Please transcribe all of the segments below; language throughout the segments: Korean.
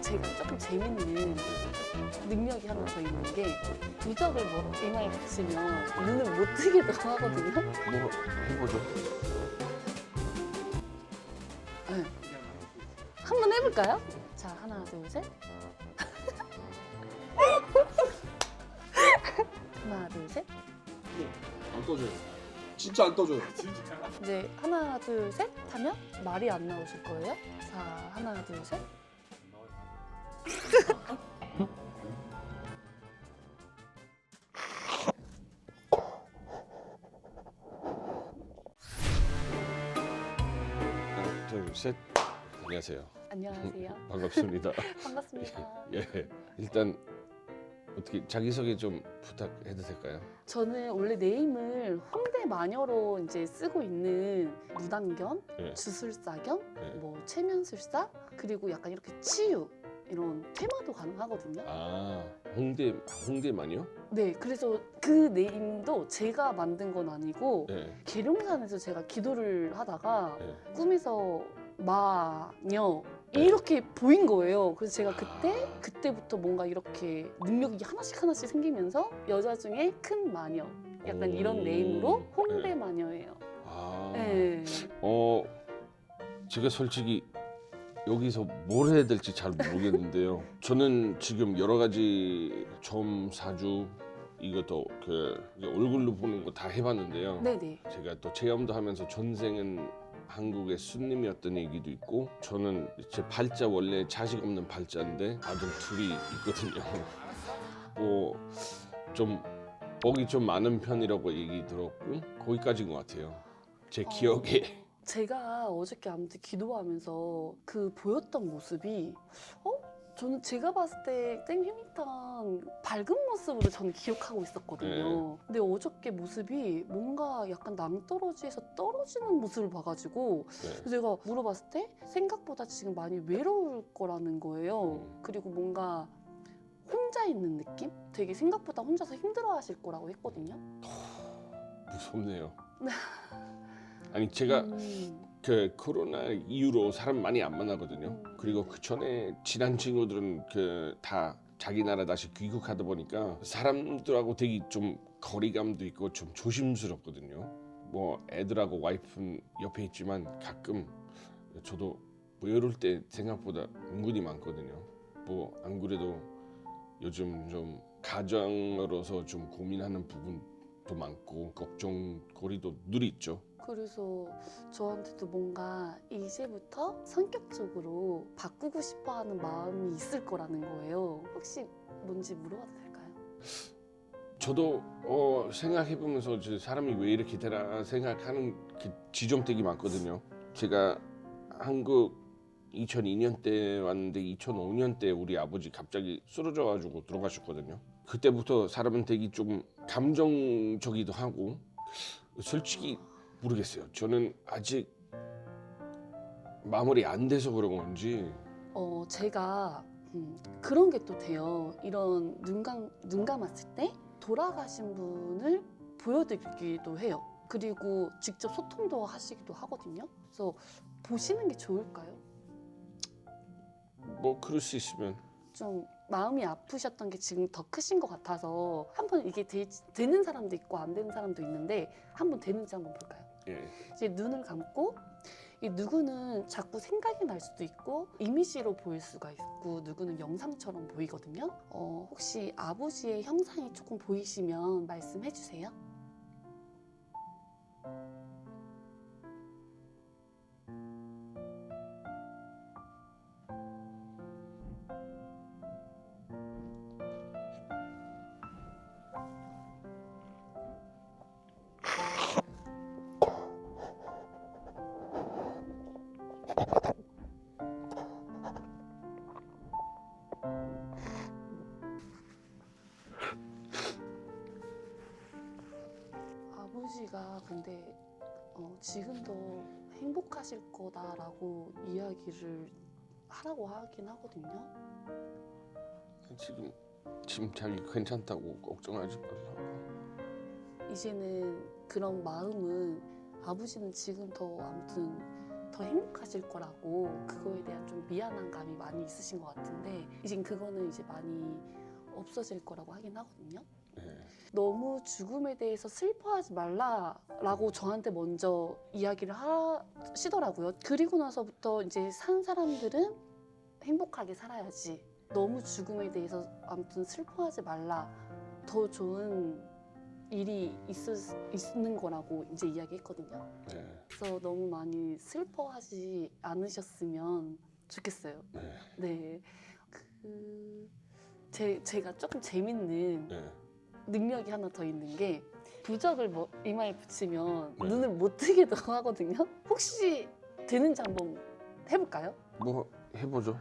제가 조금 재밌는 능력이 하나 더 있는 게 누적을 뭐 이마에 붙이면 눈을 못 뜨기도 하거든요. 뭐 해보죠. 네. 한번 해볼까요? 자 하나 둘 셋. 하나 둘 셋. 안 떠줘요. 진짜 안 떠줘요. 이제 하나 둘 셋 하면 말이 안 나오실 거예요. 자 하나 둘 셋. 하나, 둘, 셋. 안녕하세요. 안녕하세요. 반갑습니다. 반갑습니다. 예, 일단 어떻게 자기소개 좀 부탁해도 될까요? 저는 원래 네임을 홍대 마녀로 이제 쓰고 있는 무당견, 예. 주술사견, 예. 뭐 체면술사 그리고 약간 이렇게 치유 이런 테마도 가능하거든요. 아 홍대 홍대만요? 네, 그래서 그 네임도 제가 만든 건 아니고 예. 계룡산에서 제가 기도를 하다가 예. 꿈에서 마녀 네. 이렇게 보인 거예요. 그래서 제가 그때 아. 그때부터 뭔가 이렇게 능력이 하나씩 하나씩 생기면서 여자 중에 큰 마녀 약간 오. 이런 네임으로 홍대 네. 마녀예요. 아. 네. 어 제가 솔직히 여기서 뭘 해야 될지 잘 모르겠는데요. 저는 지금 여러 가지 점 사주 이것도 그 얼굴로 보는 거 다 해봤는데요. 네네. 제가 또 체험도 하면서 전생은 한국의 순님이었던 얘기도 있고 저는 제 발자 원래 자식 없는 발자인데 아들 둘이 있거든요. 뭐좀 복이 좀 많은 편이라고 얘기 들었고 거기까지인 것 같아요. 제 어. 기억에 제가 어저께 아무튼 기도하면서 그 보였던 모습이 어? 저는 제가 봤을 때 땡휴미탄 밝은 모습으로 저는 기억하고 있었거든요. 근데 어저께 모습이 뭔가 약간 낭떠러지에서 떨어지는 모습을 봐가지고 네. 제가 물어봤을 때 생각보다 지금 많이 외로울 거라는 거예요. 음. 그리고 뭔가 혼자 있는 느낌? 되게 생각보다 혼자서 힘들어하실 거라고 했거든요. 무섭네요. 아니 제가 음, 그 코로나 이후로 사람 많이 안 만나거든요. 음. 그리고 그 전에 친한 친구들은 그 다 자기 나라 다시 귀국하다 보니까 사람들하고 되게 좀 거리감도 있고 좀 조심스럽거든요. 뭐 애들하고 와이프는 옆에 있지만 가끔 저도 뭐 이럴 때 생각보다 은근히 많거든요. 뭐 안 그래도 요즘 좀 가정으로서 좀 고민하는 부분도 많고 걱정거리도 늘 있죠. 그래서 저한테도 뭔가 이제부터 성격적으로 바꾸고 싶어 하는 마음이 있을 거라는 거예요. 혹시 뭔지 물어봐도 될까요? 저도 어, 생각해 보면서 사람이 왜 이렇게 되나 생각하는 그 지점 되게 많거든요. 제가 한국 2002년 때 왔는데 2005년 때 우리 아버지 갑자기 쓰러져 가지고 들어가셨거든요. 그때부터 사람은 되게 좀 감정적이기도 하고 솔직히 모르겠어요. 저는 아직 마무리 안 돼서 그런 건지 어, 제가 음, 그런 게 또 돼요. 이런 눈, 감, 눈 감았을 때 돌아가신 분을 보여드리기도 해요. 그리고 직접 소통도 하시기도 하거든요. 그래서 보시는 게 좋을까요? 뭐 그럴 수 있으면 좀 마음이 아프셨던 게 지금 더 크신 것 같아서 한번 이게 되, 되는 사람도 있고 안 되는 사람도 있는데 한번 되는지 한번 볼까요? 예. 이제 눈을 감고 이 누구는 자꾸 생각이 날 수도 있고 이미지로 보일 수가 있고 누구는 영상처럼 보이거든요. 어, 혹시 아버지의 형상이 조금 보이시면 말씀해 주세요. 근데 어, 지금도 행복하실 거다라고 이야기를 하라고 하긴 하거든요. 지금 지금 자기 괜찮다고 걱정하지 말라고. 이제는 그런 마음은 아버지는 지금 더 아무튼 더 행복하실 거라고 그거에 대한 좀 미안한 감이 많이 있으신 것 같은데 이제 그거는 이제 많이 없어질 거라고 하긴 하거든요. 네. 너무 죽음에 대해서 슬퍼하지 말라라고 저한테 먼저 이야기를 하시더라고요. 그리고 나서부터 이제 산 사람들은 행복하게 살아야지. 너무 죽음에 대해서 아무튼 슬퍼하지 말라. 더 좋은 일이 있을, 수- 있는 거라고 이제 이야기했거든요. 네. 그래서 너무 많이 슬퍼하지 않으셨으면 좋겠어요. 네. 네. 그 제, 제가 조금 재밌는 네. 능력이 하나 더 있는 게 부적을 뭐 이마에 붙이면 네. 눈을 못 뜨게도 하거든요. 혹시 되는지 한번 해볼까요? 뭐 해보죠.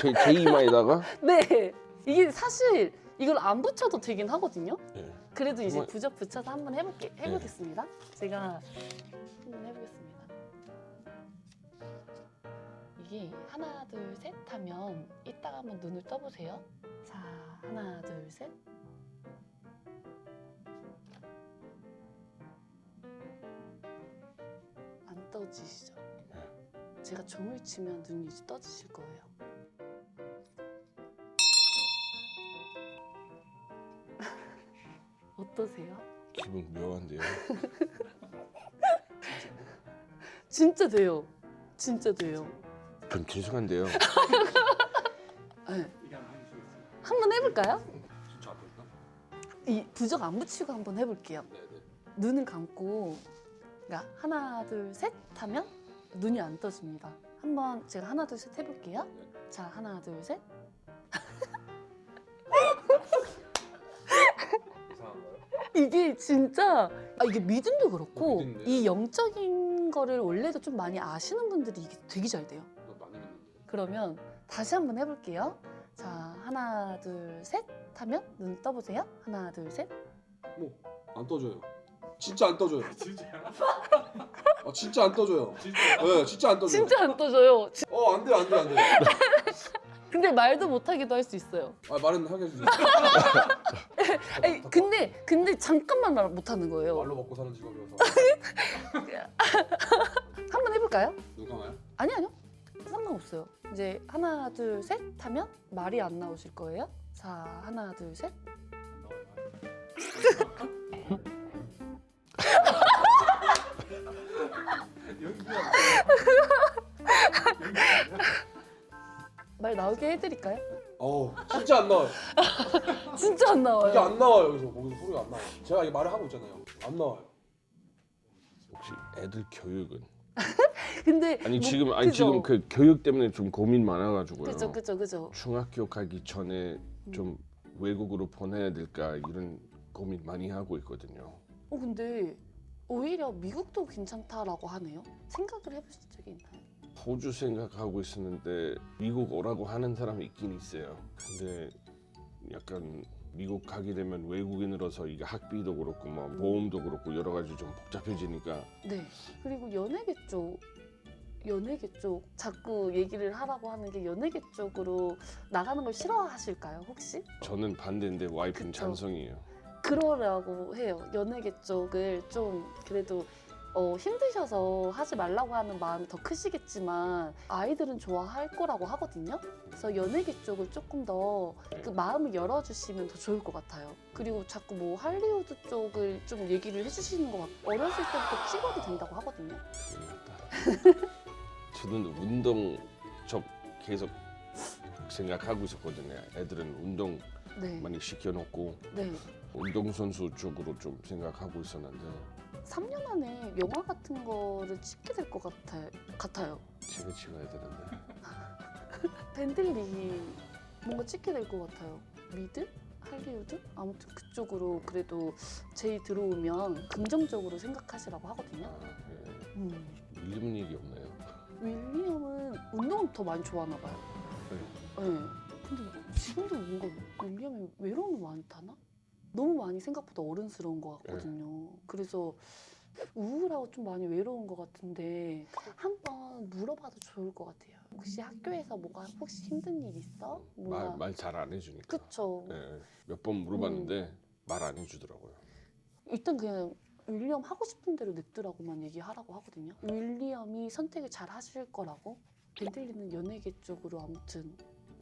제, 제 이마에다가 네. 이게 사실 이걸 안 붙여도 되긴 하거든요. 네. 그래도 이제 정말- 부적 붙여서 한번 해볼게 해보겠습니다. 제가 한번 해보겠습니다. 이게 하나 둘 셋 하면 이따가 한번 눈을 떠보세요. 자 하나 둘 셋. 떠지시죠? 제가 종을 치면 눈이 이제 떠지실 거예요. 어떠세요? 기분 묘한데요. 진짜 돼요. 진짜 돼요. 좀 죄송한데요. 네. 한번 해볼까요? 진짜 아플까? 이 부적 안 붙이고 한번 해볼게요. 네네. 눈을 감고 그러니까 하나 둘 셋 하면 눈이 안 떠집니다. 한번 제가 하나 둘 셋 해볼게요. 자 하나 둘 셋. 이상한가요? 이게 진짜 아 이게 믿음도 그렇고 어, 믿음네. 이 영적인 거를 원래도 좀 많이 아시는 분들이 이게 되게 잘 돼요. 많이 믿는데. 그러면 다시 한번 해볼게요. 자 하나 둘 셋 하면 눈 떠보세요. 하나 둘 셋. 안 떠져요. 진짜 안 떠져요. 진짜요? 아 진짜 안 떠져요. 진짜 네, 진짜 안 떠져요. 진짜 안 떠져요. 지- 어, 안 돼, 안 돼, 안 돼. 근데 말도 못하기도 할 수 있어요. 아, 말은 하게 해주세요. 아니, 근데 근데 잠깐만 말 못하는 거예요. 말로 먹고 사는 직업이어서. 한번 해볼까요? 눈 감아요? 아니 아니요. 상관없어요. 이제 하나 둘 셋 하면 말이 안 나오실 거예요. 자 하나 둘 셋. 말 나오게 해드릴까요? 어우, 진짜 안 나와요. 진짜 안 나와요. 이게 안 나와요, 여기서. 거기서 소리가 안 나와 요. 제가 이 말을 하고 있잖아요. 안 나와요. 혹시 애들 교육은? 근데 아니 뭐- 지금 아니 그죠? 지금 그 교육 때문에 좀 고민 많아가지고요. 그죠 그죠 그죠. 중학교 가기 전에 좀 외국으로 보내야 될까 이런 고민 많이 하고 있거든요. 어 근데 오히려 미국도 괜찮다라고 하네요. 생각을 해보신 적이 있나요? 호주 생각하고 있었는데 미국 오라고 하는 사람이 있긴 있어요. 근데 약간 미국 가게 되면 외국인으로서 이게 학비도 그렇고 뭐 보험도 그렇고 여러 가지 좀 복잡해지니까 네. 그리고 연예계 쪽 연예계 쪽 자꾸 얘기를 하라고 하는 게 연예계 쪽으로 나가는 걸 싫어하실까요 혹시? 저는 반대인데 와이프는 그쵸. 찬성이에요. 그러라고 해요. 연예계 쪽을 좀 그래도 어, 힘드셔서 하지 말라고 하는 마음이 더 크시겠지만 아이들은 좋아할 거라고 하거든요. 그래서 연예계 쪽을 조금 더 그 마음을 열어주시면 더 좋을 것 같아요. 그리고 자꾸 뭐 할리우드 쪽을 좀 얘기를 해주시는 것 같고 어렸을 때부터 찍어도 된다고 하거든요. 모르겠다. 저는 운동 좀 계속 생각하고 있었거든요. 애들은 운동 네, 많이 시켜놓고 네. 운동 선수 쪽으로 좀 생각하고 있었는데 3년 안에 영화 같은 거를 찍게 될 것 같아요. 같아요. 제가 찍어야 되는데 밴들리 뭔가 찍게 될 것 같아요. 미드? 할리우드? 아무튼 그쪽으로 그래도 제이 들어오면 긍정적으로 생각하시라고 하거든요. 아, 예. 음. 밀리는 얘기 없나요? 윌리엄은 운동을 더 많이 좋아하나 봐요. 네. 네. 근데 지금도 뭔가 윌리엄이 외로움이 많다나? 너무 많이 생각보다 어른스러운 것 같거든요. 그래서 우울하고 좀 많이 외로운 것 같은데 한번 물어봐도 좋을 것 같아요. 혹시 학교에서 뭐가 혹시 힘든 일 있어? 뭔가 말 잘 안 해주니까 그쵸. 몇 번 물어봤는데 말 안 해주더라고요. 일단 그냥 윌리엄 하고 싶은 대로 냅두라고만 얘기하라고 하거든요. 윌리엄이 선택을 잘 하실 거라고. 벤틀리는 연예계 쪽으로 아무튼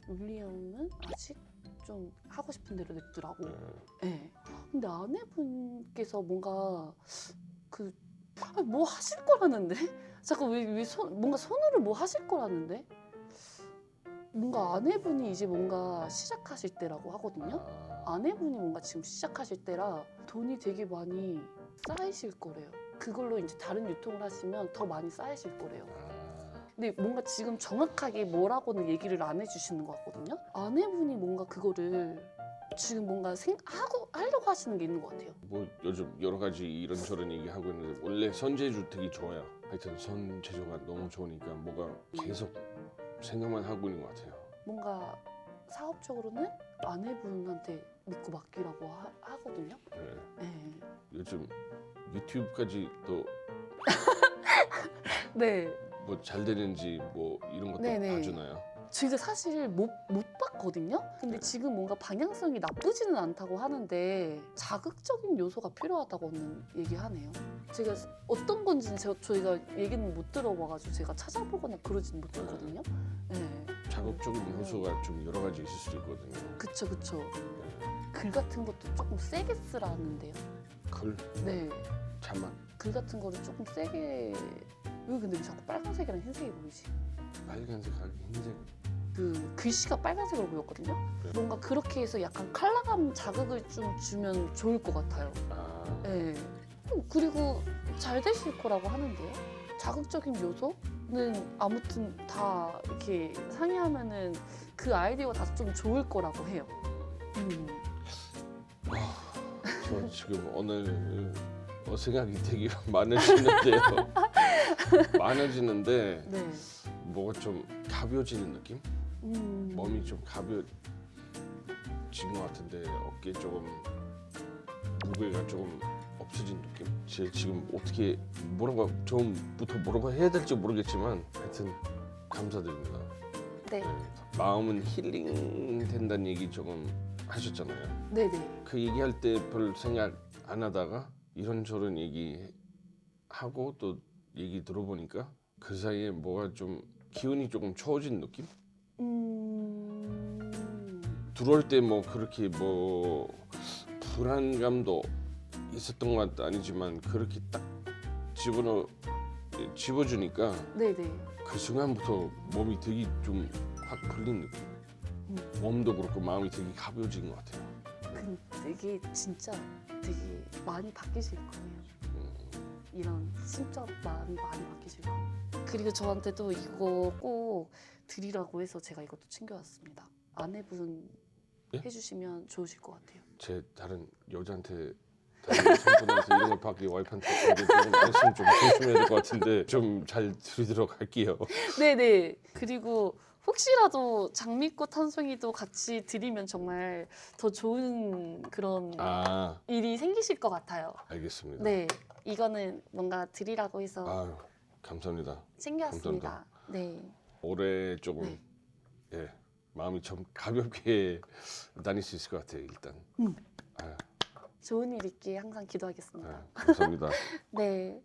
윌리엄은 아직 좀 하고 싶은 대로 냅두라고. 네. 근데 아내분께서 뭔가 그뭐 하실 거라는데? 잠깐 왜왜 손 뭔가 손으로 뭐 하실 거라는데? 뭔가 아내분이 이제 뭔가 시작하실 때라고 하거든요. 아, 아내분이 뭔가 지금 시작하실 때라 돈이 되게 많이 쌓이실 거래요. 그걸로 이제 다른 유통을 하시면 더 많이 쌓이실 거래요. 아, 근데 뭔가 지금 정확하게 뭐라고는 얘기를 안 해주시는 것 같거든요. 아내분이 뭔가 그거를 지금 뭔가 생, 하고 하려고 하시는 게 있는 것 같아요. 뭐 요즘 여러 가지 이런저런 얘기하고 있는데 원래 선제 주택이 좋아요. 하여튼 선제조가 너무 좋으니까 뭐가 계속 생각만 하고 있는 것 같아요. 뭔가 사업적으로는 아내분한테 믿고 맡기라고 하, 하거든요. 네. 네. 요즘 유튜브까지 또 네. 뭐 잘 되는지 뭐 이런 것도 네네. 봐주나요? 제가 사실 못, 못 봤거든요. 근데 네. 지금 뭔가 방향성이 나쁘지는 않다고 하는데 자극적인 요소가 필요하다고는 얘기하네요. 제가 어떤 건지는 제가, 저희가 얘기는 못 들어봐가지고 제가 찾아보거나 그러지는 못했거든요. 네. 자극적인 요소가 좀 여러 가지 있을 수 있거든요. 그쵸, 그쵸. 네. 글 같은 것도 조금 세게 쓰라는데요. 글, 네. 자막, 글 같은 거를 조금 세게. 왜 근데 왜 자꾸 빨간색이랑 흰색이 보이지? 빨간색 하기 흰색. 그 글씨가 빨간색으로 보였거든요. 네. 뭔가 그렇게 해서 약간 컬러감 자극을 좀 주면 좋을 것 같아요. 아, 네. 음, 그리고 잘 되실 거라고 하는데요. 자극적인 요소는 아무튼 다 이렇게 상의하면은 그 아이디어가 다 좀 좋을 거라고 해요. 음. 저 지금 오늘 어, 생각이 되게 많으시는데요. 많아지는데 네. 뭐가 좀 가벼워지는 느낌? 음. 몸이 좀 가벼워진 것 같은데 어깨 조금 무게가 조금 없어진 느낌? 제 지금 어떻게 뭐라고 처음부터 뭐라고 해야 될지 모르겠지만 하여튼 감사드립니다. 네. 네. 마음은 힐링 된다는 얘기 조금 하셨잖아요. 네네. 그 얘기할 때 별 생각 안 하다가 이런저런 얘기하고 또 얘기 들어보니까 그 사이에 뭐가 좀 기운이 조금 추워진 느낌? 음. 들어올 때 뭐 그렇게 뭐 불안감도 있었던 것 아니지만 그렇게 딱 집어넣 집어주니까 네네. 그 순간부터 몸이 되게 좀 확 풀린 느낌. 음. 몸도 그렇고 마음이 되게 가벼워진 것 같아요. 근데 이게 진짜 되게 많이 바뀌실 거예요. 음, 이런 심적 마음이 많이 바뀌실 거예요. 그리고 저한테도 이거 꼭 드리라고 해서 제가 이것도 챙겨왔습니다. 아내분 예? 해주시면 좋으실 것 같아요. 제 다른 여자한테 다른 성분한테 이런 걸 받기 와이프한테 말씀 좀 조심해야 될 것 같은데 좀잘 드리도록 할게요. 네네. 그리고 혹시라도 장미꽃 한 송이도 같이 드리면 정말 더 좋은 그런 아 일이 생기실 것 같아요. 알겠습니다. 네. 이거는 뭔가 드리라고 해서 아유 감사합니다. 챙겨왔습니다. 네. 올해 조금 네. 예 마음이 좀 가볍게 다닐 수 있을 것 같아요 일단. 음. 아유, 좋은 일 있게 항상 기도하겠습니다. 아유, 감사합니다. 네.